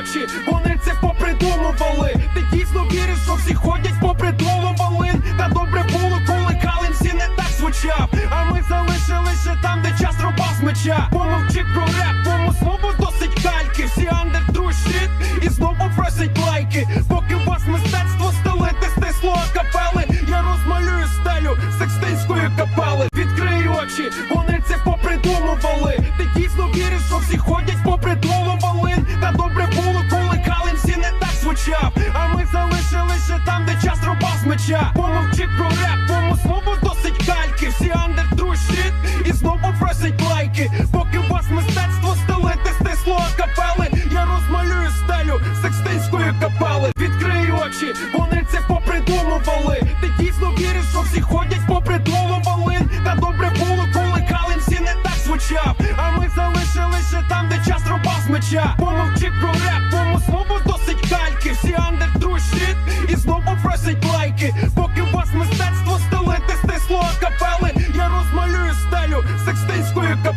очі, вони це попридумували. Ти дійсно віриш, що всі ходять попридумували. Та добре було, коли Калин всі не так звучав. А ми залишилися там, де час рубав з меча. Помовчи про з. Помовчи про реп, тому слово досить кальки. Всі андер true і знову просять лайки. Поки вас мистецтво стелити стисло капели. Я розмалюю стелю секстинської капели. Відкрий очі, вони це попридумували. Ти дійсно віриш, що всі ходять попридумували. Та добре було, коли Калин всі не так звучав. А ми залишилися там, де час рубав з меча. Помовчи про мистецтво